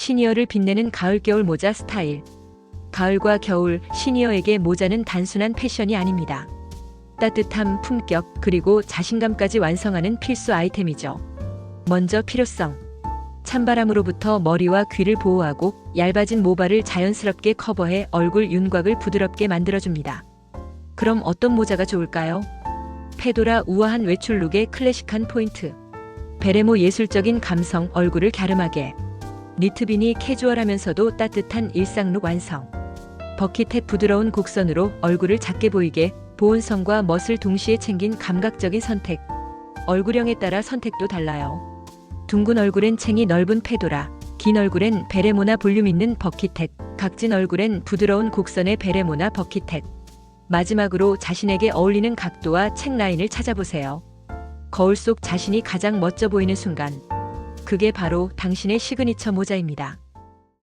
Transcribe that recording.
시니어를 빛내는 가을 겨울 모자 스타일. 가을과 겨울 시니어에게 모자는 단순한 패션이 아닙니다. 따뜻함, 품격, 그리고 자신감까지 완성하는 필수 아이템이죠. 먼저 필요성. 찬바람으로부터 머리와 귀를 보호하고 얇아진 모발을 자연스럽게 커버해 얼굴 윤곽을 부드럽게 만들어줍니다. 그럼 어떤 모자가 좋을까요? 페도라 우아한 외출룩의 클래식한 포인트. 베레모 예술적인 감성 얼굴을 갸름하게. 니트빈이 캐주얼하면서도 따뜻한 일상룩 완성. 버킷햇 부드러운 곡선으로 얼굴을 작게 보이게 보온성과 멋을 동시에 챙긴 감각적인 선택. 얼굴형에 따라 선택도 달라요. 둥근 얼굴엔 챙이 넓은 페도라, 긴 얼굴엔 베레모나 볼륨 있는 버킷햇, 각진 얼굴엔 부드러운 곡선의 베레모나 버킷햇. 마지막으로 자신에게 어울리는 각도와 책 라인을 찾아보세요. 거울 속 자신이 가장 멋져 보이는 순간. 그게 바로 당신의 시그니처 모자입니다.